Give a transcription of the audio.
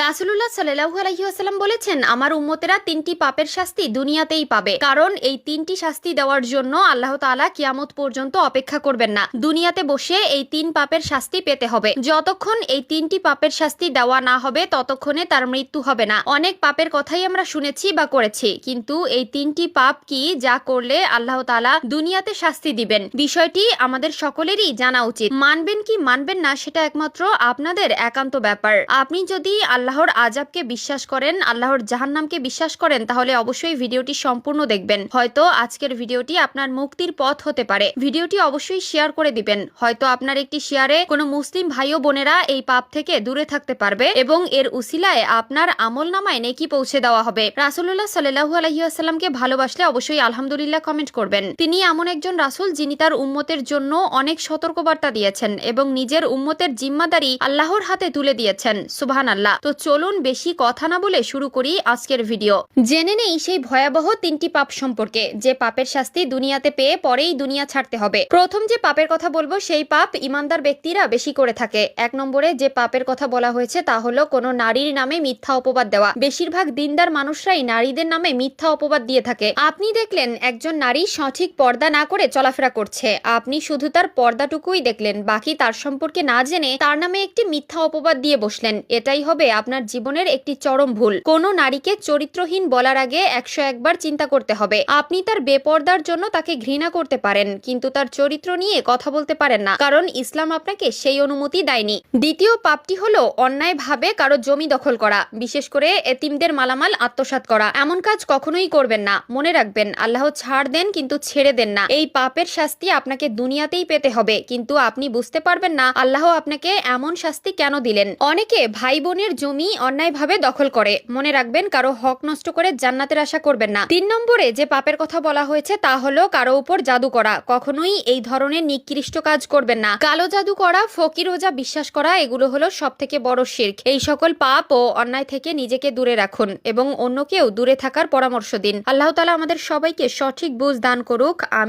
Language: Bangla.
রাসুলুল্লাহ সাল্লাহু আলহিহাস্লাম বলেছেন, আমার উম্মতেরা তিনটি পাপের শাস্তি দুনিয়াতেই পাবে। কারণ এই তিনটি শাস্তি দেওয়ার জন্য আল্লাহ তাআলা কিয়ামত পর্যন্ত অপেক্ষা করবেন না। দুনিয়াতে বসে এই তিন পাপের শাস্তি পেতে হবে। যতক্ষণ এই তিনটি পাপের শাস্তি দেওয়া না হবে, ততক্ষণে তার মৃত্যু হবে না। অনেক পাপের কথাই আমরা শুনেছি বা করেছি, কিন্তু এই তিনটি পাপ কি যা করলে আল্লাহ তাআলা দুনিয়াতে শাস্তি দিবেন? বিষয়টি আমাদের সকলেরই জানা উচিত। মানবেন কি মানবেন না, সেটা একমাত্র আপনাদের একান্ত ব্যাপার। আপনি যদি আল্লাহর আজাবকে বিশ্বাস করেন, আল্লাহর জাহান্নামকে বিশ্বাস করেন, তাহলে অবশ্যই ভিডিওটি সম্পূর্ণ দেখবেন। হয়তো আজকের ভিডিওটি আপনার মুক্তির পথ হতে পারে। ভিডিওটি অবশ্যই শেয়ার করে দিবেন। হয়তো আপনার একটি শেয়ারে কোনো মুসলিম ভাই ও বোনেরা এই পাপ থেকে দূরে থাকতে পারবে এবং এর উসিলায় আপনার আমল নামায় নেকি পৌঁছে দেওয়া হবে। রাসুল্লাহ সাল্লাহু আলহিউসাল্লামকে ভালোবাসলে অবশ্যই আলহামদুলিল্লাহ কমেন্ট করবেন। তিনি এমন একজন রাসুল যিনি তার উম্মতের জন্য অনেক সতর্কবার্তা দিয়েছেন এবং নিজের উম্মতের জিম্মাদারি আল্লাহর হাতে তুলে দিয়েছেন। সুবহান আল্লাহ তো চলুন বেশি কথা না বলে শুরু করি আজকের ভিডিও। জেনে নেই সেই ভয়াবহ তিনটি পাপ সম্পর্কে, যে পাপের শাস্তি দুনিয়াতে পেয়ে পরেই দুনিয়া ছাড়তে হবে। প্রথম যে পাপের কথা বলব, সেই পাপ ইমানদার ব্যক্তিরা বেশি করে থাকে। এক নম্বরে যে পাপের কথা বলা হয়েছে, তা হলো কোনো নারীর নামে মিথ্যা অপবাদ দেওয়া। বেশিরভাগ দিনদার মানুষরাই নারীদের নামে মিথ্যা অপবাদ দিয়ে থাকে। আপনি দেখলেন একজন নারী সঠিক পর্দা না করে চলাফেরা করছে। আপনি শুধু তার পর্দাটুকুই দেখলেন, বাকি তার সম্পর্কে না জেনে তার নামে একটি মিথ্যা অপবাদ দিয়ে বসলেন। এটাই হবে আপনার জীবনের একটি চরম ভুল। কোনো নারীকে চরিত্রহীন বলার আগে একশো একবার চিন্তা করতে হবে। আপনি তার বেপর্দার জন্য তাকে ঘৃণা করতে পারেন, কিন্তু তার চরিত্র নিয়ে কথা বলতে পারেন না, কারণ ইসলাম আপনাকে সেই অনুমতি দেয়নি। দ্বিতীয় পাপটি হলো অন্যায়ভাবে কারও জমি দখল করা, বিশেষ করে এতিমদের মালামাল আত্মসাৎ করা। এমন কাজ কখনোই করবেন না। মনে রাখবেন, আল্লাহ ছাড় দেন কিন্তু ছেড়ে দেন না। এই পাপের শাস্তি আপনাকে দুনিয়াতেই পেতে হবে, কিন্তু আপনি বুঝতে পারবেন না, আল্লাহ আপনাকে এমন শাস্তি কেন দিলেন। অনেকে ভাই বোনের জমি অন্যায়ভাবে দখল করে। মনে রাখবেন, কারও হক নষ্ট করে জান্নাতের আশা করবেন না। তিন নম্বরে যে পাপের কথা বলা হয়েছে, তা হলো কারও উপর জাদু করা। কখনোই এই ধরনের নিকৃষ্ট কাজ করবেন না। কালো জাদু করা, ফকির ওজা বিশ্বাস করা, এগুলো হলো সব থেকে বড় শির্ক। এই সকল পাপ ও অন্যায় থেকে নিজেকে দূরে রাখুন এবং অন্যকেও দূরে থাকার পরামর্শ দিন। আল্লাহ তালা আমাদের সবাইকে সঠিক বুঝ দান করুক। আমি